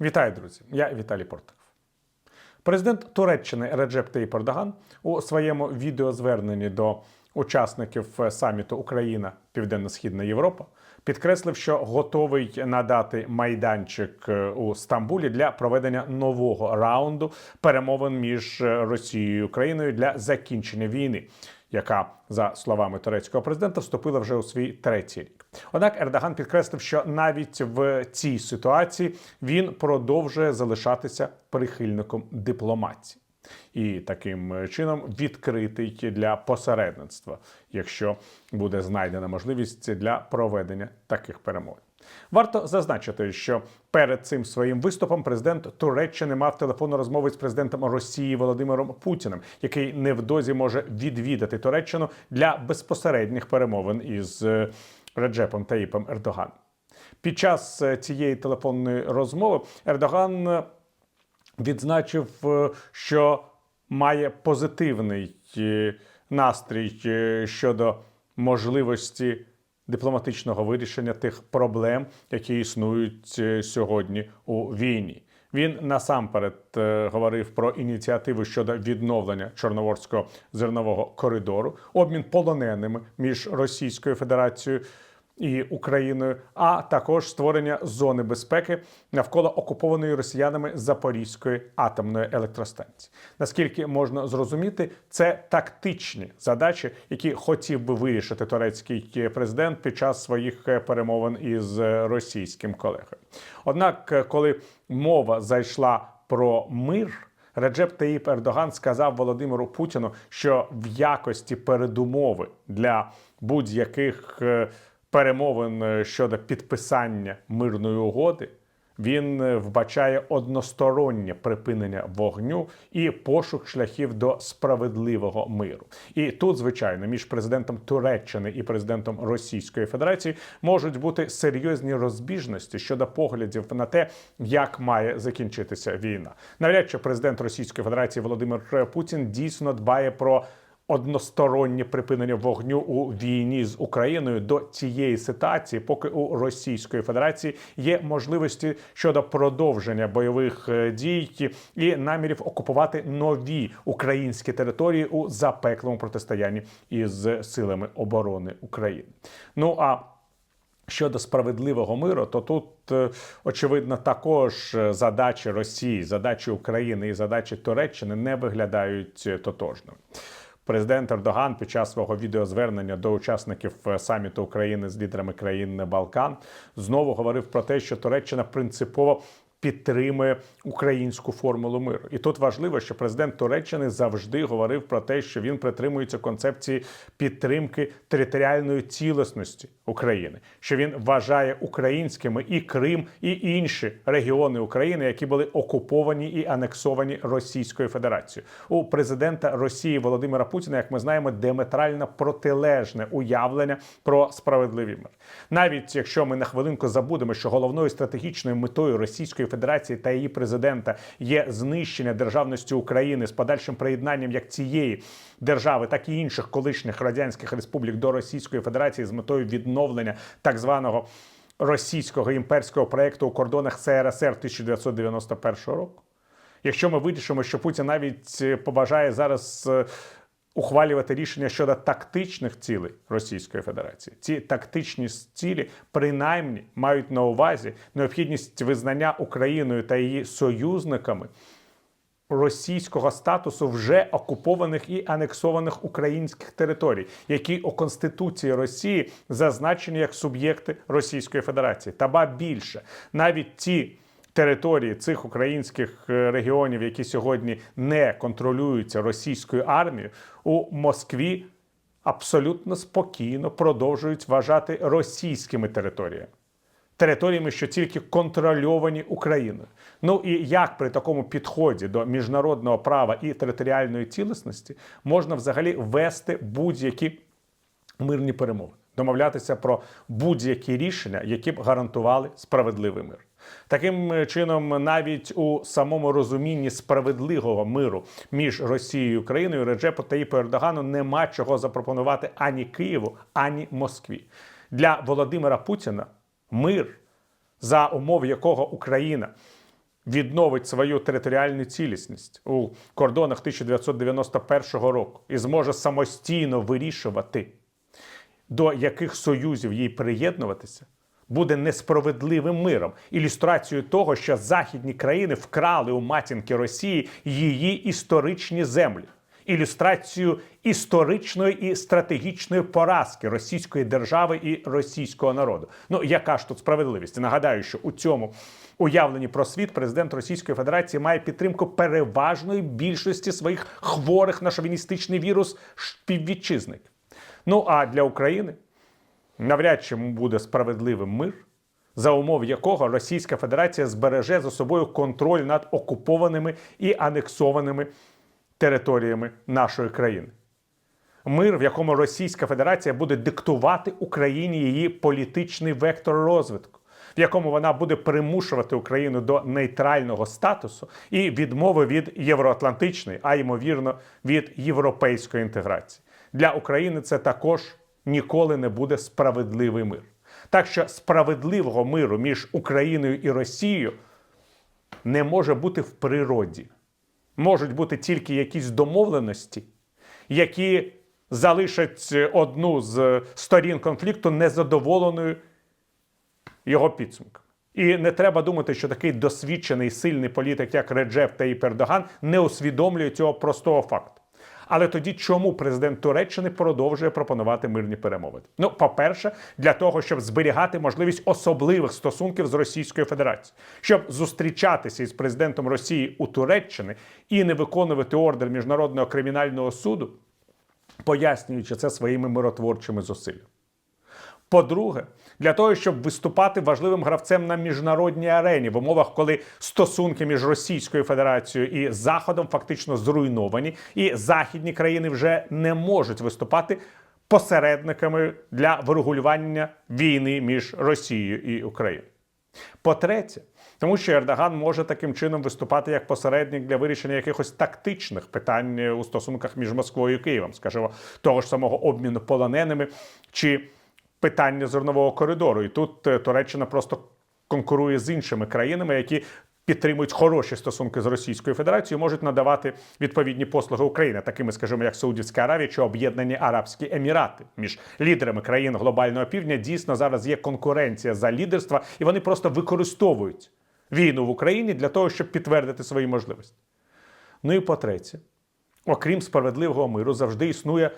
Вітаю, друзі! Я Віталій Портов. Президент Туреччини Реджеп Таїп Ердоган у своєму відеозверненні до учасників саміту Україна Південно-Східна Європа підкреслив, що готовий надати майданчик е, у Стамбулі для проведення нового раунду перемовин між Росією і Україною для закінчення війни, яка за словами турецького президента вступила вже у свій третій рік. Однак Ердоган підкреслив, що навіть в цій ситуації він продовжує залишатися прихильником дипломатії. І таким чином відкритий для посередництва, якщо буде знайдена можливість для проведення таких перемовин. Варто зазначити, що перед цим своїм виступом президент Туреччини мав телефонну розмову з президентом Росії Володимиром Путіним, який невдовзі може відвідати Туреччину для безпосередніх перемовин із е, Реджепом Таїпом Ердоганом. Під час е, цієї телефонної розмови Ердоган е, відзначив, е, що має позитивний настрій щодо можливості дипломатичного вирішення тих проблем, які існують сьогодні у війні. Він насамперед е, говорив про ініціативи щодо відновлення Чорноморського зернового коридору, обмін полоненими між Російською Федерацією і Україною, а також створення зони безпеки навколо окупованої росіянами Запорізької атомної електростанції. Наскільки можна зрозуміти, це тактичні задачі, які хотів би вирішити турецький президент під час своїх перемовин із російським колегою. Однак, коли мова зайшла про мир. Реджеп Таїп Ердоган сказав Володимиру Путіну, що в якості передумови для будь-яких е, перемовин е, щодо підписання мирної угоди він е, вбачає одностороннє припинення вогню і пошук шляхів до справедливого миру. І тут, звичайно, між президентом Туреччини і президентом Російської Федерації можуть бути серйозні розбіжності щодо поглядів на те, як має закінчитися війна. Навряд чи президент Російської Федерації Володимир Путін дійсно дбає про одностороннє припинення вогню у війні з Україною до цієї ситуації, поки у Російської Федерації є можливості щодо продовження бойових е, дій і намірів окупувати нові українські території у запеклому протистоянні із силами оборони України. Ну а Щодо справедливого миру, то тут е, очевидно також е, задачі Росії, задачі України і задачі Туреччини не виглядають тотожними. Президент Ердоган під час свого відеозвернення до учасників е, саміту України з лідерами країн Балкан знову говорив про те, що Туреччина принципово підтримує українську формулу миру. І тут важливо, що президент Туреччини завжди говорив про те, що він притримується концепції підтримки територіальної цілісності України, що він вважає українськими і Крим, і інші регіони України, які були окуповані і анексовані Російською Федерацією. У президента Росії Володимира Путіна, як ми знаємо, диаметрально протилежне уявлення про справедливий мир. Навіть якщо ми на хвилинку забудемо, що головною стратегічною метою Російської Федерації та її президента є знищення державності України з подальшим приєднанням як цієї держави, так і інших колишніх радянських республік до Російської Федерації з метою відновлення так званого російського імперського проекту у кордонах СРСР 1991 року. Якщо ми вирішимо, що Путін навіть е, побажає зараз е, ухвалювати рішення щодо тактичних цілей Російської Федерації. Ці тактичні цілі принаймні мають на увазі необхідність визнання Україною та її союзниками. Російського статусу вже окупованих і анексованих українських територій, які у Конституції Росії зазначені як суб'єкти Російської Федерації, та ба більше навіть ті території цих українських е, регіонів, які сьогодні не контролюються російською армією, у Москві абсолютно спокійно продовжують вважати російськими територіями. Територіями, що тільки контрольовані Україною. Ну і як при такому підході до міжнародного права і територіальної цілісності можна взагалі вести будь-які мирні перемови, домовлятися про будь-які рішення, які б гарантували справедливий мир. Таким чином, навіть у самому розумінні справедливого миру між Росією і Україною Реджепу Таїпу Ердогану нема чого запропонувати ані Києву, ані Москві. Для Володимира Путіна мир, за умов якого Україна відновить свою територіальну цілісність у кордонах 1991 року і зможе самостійно вирішувати, до яких союзів їй приєднуватися, буде несправедливим миром, ілюстрацією того, що західні країни вкрали у матінки Росії її історичні землі, ілюстрацією історичної і стратегічної поразки російської держави і російського народу. Ну яка ж тут справедливість? Нагадаю, що у цьому уявленні про світ президент Російської Федерації має підтримку переважної більшості своїх хворих на шовіністичний вірус співвітчизників. Ну а для України навряд чи буде справедливим мир, за умов якого Російська Федерація збереже за собою контроль над окупованими і анексованими територіями нашої країни. Мир, в якому Російська Федерація буде диктувати Україні її політичний вектор розвитку, в якому вона буде примушувати Україну до нейтрального статусу і відмови від євроатлантичної, а ймовірно, від європейської інтеграції. Для України це також ніколи не буде справедливий мир. Так що справедливого миру між Україною і Росією не може бути в природі. Можуть бути тільки якісь домовленості, які залишать одну з сторін конфлікту незадоволеною його підсумками. І не треба думати, що такий досвідчений сильний політик, як Реджеп Таїп Ердоган, не усвідомлює цього простого факту. Але тоді чому президент Туреччини продовжує пропонувати мирні перемовини? Ну, по-перше, для того, щоб зберігати можливість особливих стосунків з Російською Федерацією, щоб зустрічатися із президентом Росії у Туреччини і не виконувати ордер міжнародного кримінального суду, пояснюючи це своїми миротворчими зусиллями. По-друге, для того, щоб виступати важливим гравцем на міжнародній арені в умовах, коли стосунки між Російською Федерацією і Заходом фактично зруйновані, і західні країни вже не можуть виступати посередниками для врегулювання війни між Росією і Україною. По-третє, тому що Ердоган може таким чином виступати як посередник для вирішення якихось тактичних питань у стосунках між Москвою і Києвом, скажімо, того ж самого обміну полоненими чи питання зернового коридору. І тут е, Туреччина просто конкурує з іншими країнами, які підтримують хороші стосунки з Російською Федерацією, можуть надавати відповідні послуги Україні, такими, скажімо, як Саудівська Аравія чи Об'єднані Арабські Емірати. Між лідерами країн глобального півдня дійсно зараз є конкуренція за лідерство, і вони просто використовують війну в Україні для того, щоб підтвердити свої можливості. Ну і по-третє, окрім справедливого миру, завжди існує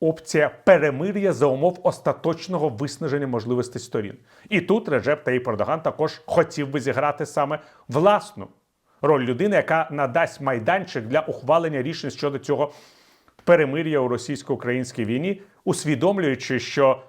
опція перемир'я за умов остаточного виснаження можливостей сторін. І тут Реджеп Таїп Ердоган також хотів би зіграти саме власну роль людини, яка надасть майданчик для ухвалення рішень щодо цього перемир'я у російсько-українській війні, усвідомлюючи, що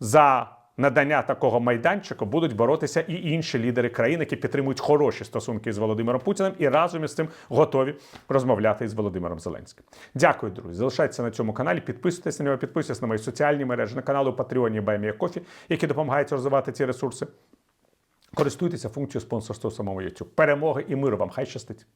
за надання такого майданчику будуть боротися і інші лідери країн, які підтримують хороші стосунки з Володимиром Путіним і разом із цим готові розмовляти із Володимиром Зеленським. Дякую, друзі. Залишайтеся на цьому каналі, підписуйтесь на нього, підписуйтесь на мої соціальні мережі, на канали у Патреоні Баймія Кофі, які допомагають розвивати ці ресурси. Користуйтеся функцією спонсорства у самому YouTube. Перемоги і миру вам! Хай щастить!